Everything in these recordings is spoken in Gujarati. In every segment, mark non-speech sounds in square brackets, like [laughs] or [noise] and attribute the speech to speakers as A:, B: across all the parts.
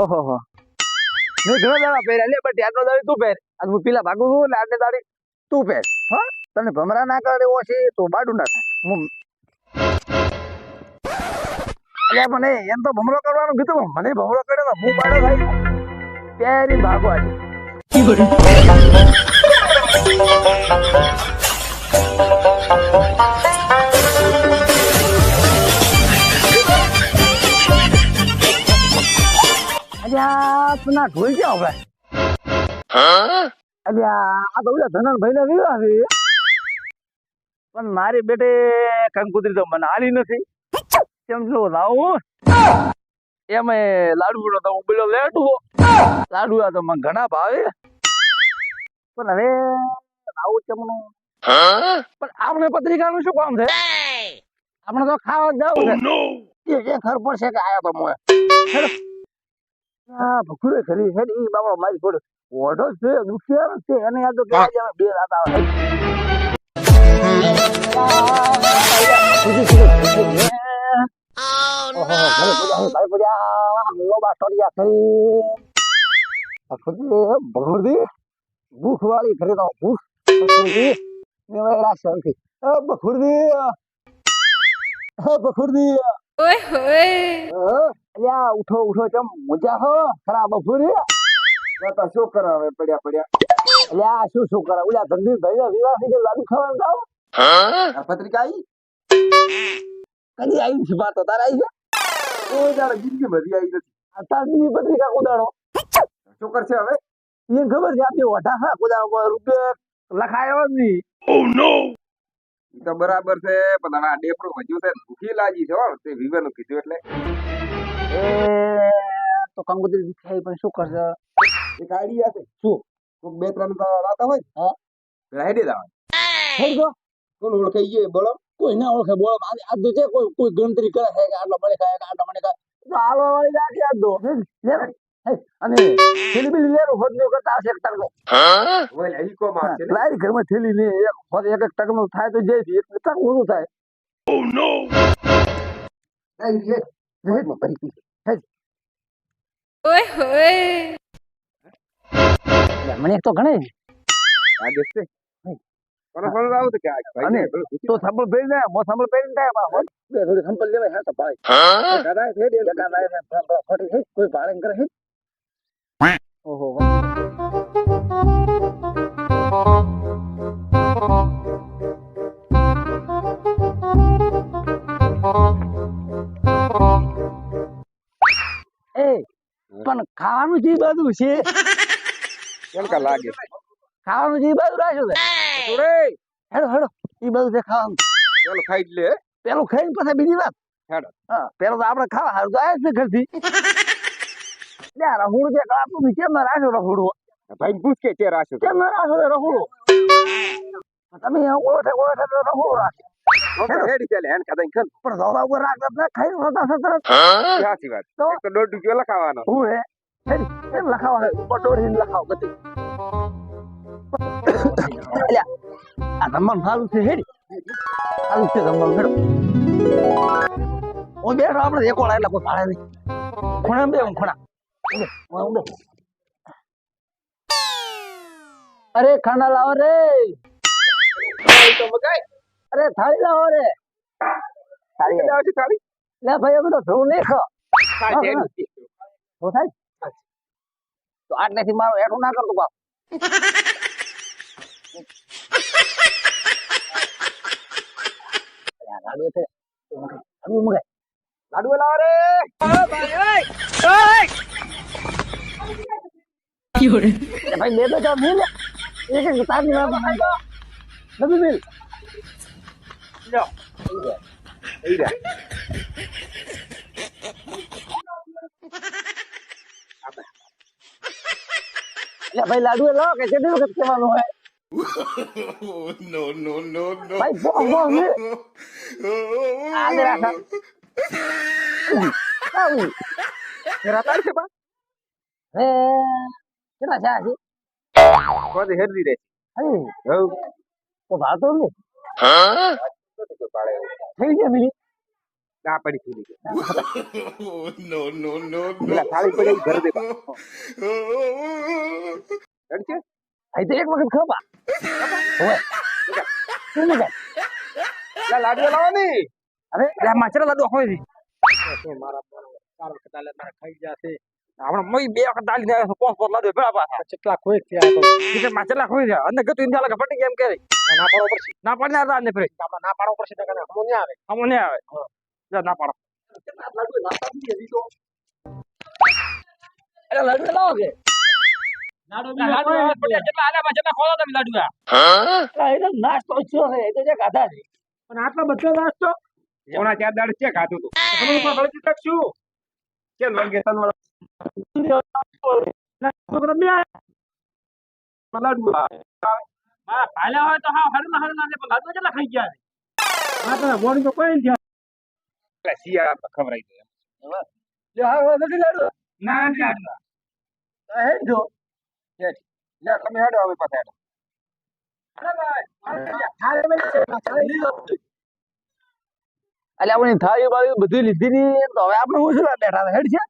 A: ઓહો મેં લે, બટ આટલો દાડી તું પહેર. હું પેલા ભાગું એટલે આટલે દાડી તું પહેર. હા? તને ભમરા ના કરે એવો છે બાડું ના થાય. મને એમ તો ભમરો કરવાનું કીધું મને ભમરો કર્યો તો હું બાડો થાય. ભાગો આજે. અલ્યા તું ઢોલ ક્યાં હવે. અલ્યા આ તો ઓલા ધનન ભાઈ વિવાહ છે. પણ મારી બેટે કંકુતરી તો મને હાલી નથી. કેમ છો લાવું એમાં લાડુ તો હું પેલો લેટું લાડુ તો મને ઘણા ભાવે. પણ હવે લાવું ચમનું પણ આપણે પત્રિકાનું શું કામ છે? આપણે તો ખાવા જવું છે. ખબર પડશે કે આયા તો મોય હા ભખુરે ખરી હેડ ઈ બાબા મારી થોડું ઓઢો છે દુખિયાર છે એને યાદ તો કે બે રાત આવે. ભૂખ વાળી ખરી તો ભૂખ ભખુરી ને રાખ શાંતિ એ ભખુરી એ ભખુરી અલ્યા ઉઠો ઉઠો ચમ મજા હો? ખરા બફુરી
B: તો શું કરાવે? પડ્યા પડ્યા.
A: અલ્યા શું શું કરે ઓલા ધંધી ભાઈ વિવાહ થઈ ગયો લાડુ ખાવાનું જાવ
B: હા? પત્રિકા આવી?
A: કદી આવી છે વાત તારા તારે આવી છે?
B: કોઈ જાણે જિંદગી બધી આવી નથી.
A: આ તારની પત્રિકા કુદાડો
B: શું કરશે હવે?
A: એને ખબર છે આપણે ઓઢા હા કુદાડો રૂપે લખાયો જ નહીં.
B: ઈ તો બરાબર છે પણ હવે આ ડેપડું વધ્યું છે ને ભૂખી લાગી છે હો તે વિવેનું કીધું એટલે.
A: એ તો કંગોત્રી દીખાય પણ શું કરશે?
B: એક આઈડિયા છે. શું? કોક બે ત્રણ તો રાતા હોય ને,
A: હા.
B: પેલા હેડી જવાનું.
A: થઈ ગયો
B: કોણ ઓળખે ઈએ બોલો.
A: કોઈ ના ઓળખે બોલો. આ આ તો છે કોઈ કોઈ ગણતરી કરે છે કે આટલો મને ખાય કે આટલો મને ખાય તો આલો વાળી રાખી આ દો લે હે, અને થેલી બીલી લેરો હોદ નો કરતા હશે એક ટકનો
B: ઓય લઈ કો કોમ છે ને?
A: ઘરમાં થેલી લે એક હોદ એક એક ટકનો થાય તો જઈ એક ટક ઓછું થાય.
B: આઈ લે.
A: જહેજમાં ભરી ગઈ. હેજ. લે, મને એક તો ગણે છે.
B: આ આવું તો ને
A: સંભળ પહેરી જાય મો સંભળ પહેરીને થાય બા થોડી સંભળ લેવાય હા તો ભાઈ
B: દાદા હેડી એમ.
A: એકા ને ફટી હે કોઈ ભાડે કરે હે ઓહો ખાવાનું જે બાજુ છે. [laughs]
B: કેમ કા લાગે?
A: ખાવાનું જે બધું રાખ્યું છે.
B: સુરે
A: હેડો હેડો. એ બાજુ છે ખાવાનું.
B: પેલું ખાઈ જ લે
A: પેલું ખાઈને પછી બીજી વાત.
B: હેડો.
A: હા પેલું તો આપણે ખાવા હારું તો આવ્યા જ ને ઘરથી. [laughs] લે આ રહોડું જે આપણું ના રાખ્યો રહોડું
B: ભાઈ પૂછ કે તે. રાખ્યો
A: કેમ ના રાખો તો રહોડું તમે ઓળખે ઓળખે રહોડું રાખે.
B: હેડી. ચાલે હેન ખાતા ખન
A: પણ રાખતા ખાઈ સતરત
B: સાચી વાત.
A: તો
B: દોઢ રૂપિયા લખાવાનો.
A: હું હે? કેમ લખાવા દોડીને લખાવ ગતિ અલ્યા આ ધમણ સારું છે હેડી સારું છે ધમણ હેડો. હું બેઠો આપણે એક વાળા એટલે કોઈ ભાડે નહીં. ખૂણા બે હું ખૂણા. અરે ખાના લાવો રે. અરે થાળી લાવો રે. થાળી
B: કેટલા આવશે થાળી?
A: લે ભાઈ અમે તો ધોવું નહીં ખા.
B: છે.
A: થાય? તો આટલેથી મારો હેઠું ના કરતો બાપ અલ્યા, ગાડીઓ છે. ગાડીઓ મંગાય.
B: લાડુ લાવો રે
A: એ ભાઈ બે બે ચાર મિલ એક એક તારી વાત મંગાય. નથી મિલ
B: લ્યો. થઈ રહ્યા.
A: એટલે ભાઈ લાડુ લો કે કેટલી વખત કહેવાનું હોય
C: no, no, no, no.
A: ભાઈ બહુ મિલ આજે રાખા આવું
B: જરા તાળી છે બા
A: હે કેટલા છે હજી
B: કોને હેરદી રે
A: હજી તો ભાતો ને
B: કોઈ
A: થઈ ગયા મિલી
B: આ પડી ખીલી ગઈ.
C: નો નો નો
B: પેલા થાળી પડી ઘર [laughs] દે
C: no.
B: છે?
A: આઈ તો એક વખત ખબર.
B: લા લાડુ લાવો
A: અરે લે માચરા લાડુ હોય છે?
D: મારા ચાર વખત આલે મારા ખાઈ જશે
A: આપણે મય બે વખત આલી દે પોસ પોસ લાડુ ભેળા પાછા
D: કેટલા ખોઈ થયા તો
A: માચરા ખોઈ છે અને ગતું ઇન્દા લગા ફટી કેમ કરે
D: ના પાડો પડશે.
A: ના પડને આ ને ફરે
D: ના પાડો પડશે તો કને હમો ન આવે.
A: હમો ન આવે. જા ના પાડો. અરે લાડુ લાવો કે. નાસ્તો છો એ તો જે ગાધા છે.
D: પણ આટલો બધો નાસ્તો?
B: પોણા ચાર દાડ છે ખાધું તું.
D: તમે ઉપર ગળતી શકશું
B: કેમ લાગે તનવાળો લાડુ
A: હા ભાલ્યા હોય તો હા હરના હરના ને પણ લાડુ કેટલા ખાઈ ગયા
D: તો
B: ખવડાવી દે
A: છે હા હવે નથી લાડુ?
B: ના ના
A: હે જો.
B: લે તમે હેડો હવે પાછા હેડો.
A: એટલે આપણી થાળી બાળી બધી લીધી ની તો હવે આપણે હું શું બેઠા હેડ છે.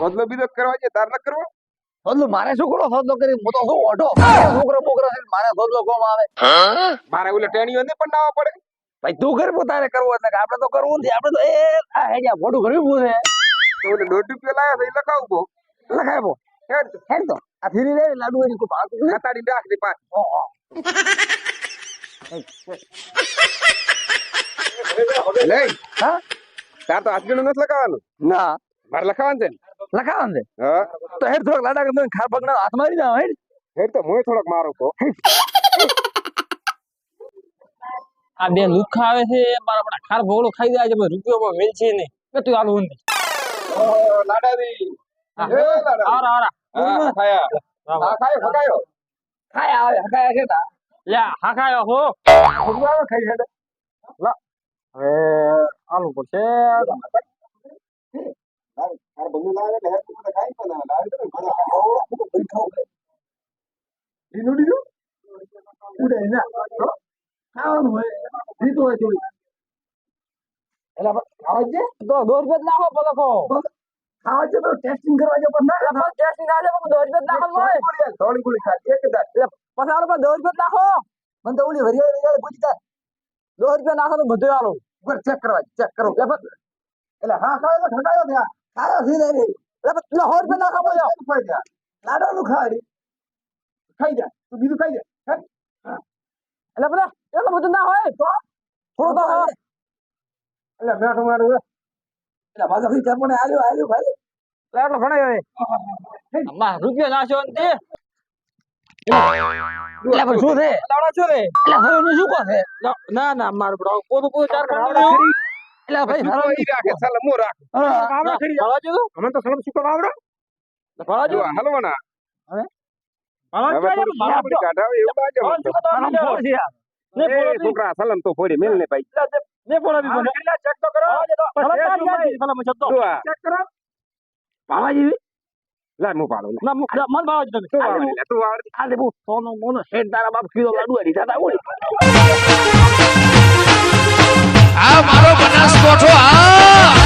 B: બદલો બીજો કરવા છે તાર ન કરવો?
A: સોદલો મારે શું કરો સોદલો કરી હું તો શું ઓઢો? મારે છોકરો બોકરો છે મારે સોદલો કોમ આવે.
B: મારે ઓલે ટેણીઓ ને પણ નાવા પડે.
A: ભાઈ તું કર પોતાને કરવું એટલે કે આપણે તો કરવું નથી? આપણે તો એ આ હેડ્યા મોઢું કરવું પૂછે
B: તો એટલે દોઢ રૂપિયા લાયા એ લખાવું
A: બો
B: હેડ. તો.
A: હેડ તો. આ ફીરી રે લાડુ એની કો ભાગ
B: ખાતાડી રાખ દે પાછ. લે
A: હા
B: તાર તો હાથ નથી લખાવાનું?
A: ના.
B: મારે લખાવાનું છે
A: લખાવાનું છે?
B: હા.
A: તો હેડ થોડાક લાડા કરી ખાર પગના હાથ મારી દઉં હેડ.
B: હેડ તો મોય થોડોક મારું તો.
A: આ બે લુખા આવે છે મારા બડા ખાર ભોગડો ખાઈ જાય છે રૂપિયો મેલ છે નહીં. કે તું આલું ઊંધી.
B: લાડાજી.
A: આરા આરા
B: ખાયા. ખાયો ફગાયો
A: ખાયા. આવે હકાયા છે તા. યા હકાયો હો.
B: ફગવાનો ખાઈ હેડ.
A: હવે આલુ પડશે.
B: તાર હેડ ખાઈ પણ મને
A: ઉડે ના. ખાવાનું હોય. દીધું હોય થોડી
B: એટલે ખાવા છે
A: તો દો રૂપિયા જ નાખો પલકો
B: ખાવા છે તો ટેસ્ટિંગ કરવા છે પણ ના
A: એટલે ટેસ્ટિંગ આજે પણ દો રૂપિયા જ નાખવાનું હોય.
B: થોડી ગોળી ખાધી એક દાડ
A: પછી આલો. પણ દો રૂપિયા જ નાખો. મને તો ઓલી હરિયાળી હરિયાળી પૂછી જાય દો રૂપિયા નાખો તો બધું આલો.
B: ઉપર ચેક કરવા ચેક કરો.
A: એટલે
B: એટલે હા ખાયો તો ખટાયો ત્યાં.
A: ખાયો છે ને એટલે પણ સો રૂપિયા નાખો બોલો
B: ખાઈ જા લાડવાનું ખાઈ જા તું બીજું ખાઈ જા
A: એટલે પેલા એટલું બધું ના હોય. તો? થોડું તો
B: એટલે મેઠું
A: ભાઈ એટલે ઘણો હવે અમાર રૂપિયા નાખ્યો ને તે એટલે શું છે લાવડા શું રે? એટલે હવે શું કહે ના ના મારું બડો પોતું પોતું ચાર કામ એટલે ભાઈ
B: તું ઈ રાખે ચાલ હું રાખ.
A: આવડા ખરી
B: તો. સલમ કરવા આવડે?
A: જો
B: જો હલવાના. હવે? આપણી કાઢાવે એવું મને.
A: ને
B: એ છોકરા સલમ તો ફોડી મેલ ને ભાઈ.
A: ને પોળા બી બને ચેક તો કરો? ભલા તારી યાદ ભલા મચતો
B: તો
A: ચેક કરો. ભાવા જેવી
B: લા હું પાડો
A: ના મુખ મન ભાવા તમે.
B: તું આવડે લે તું આવડે.
A: આ દે બુ સોનો મોનો હેડ તારા બાપ કીધો લાડુ હરી દાદા ઓળી
E: આ મારો બનાસ કોઠો આ!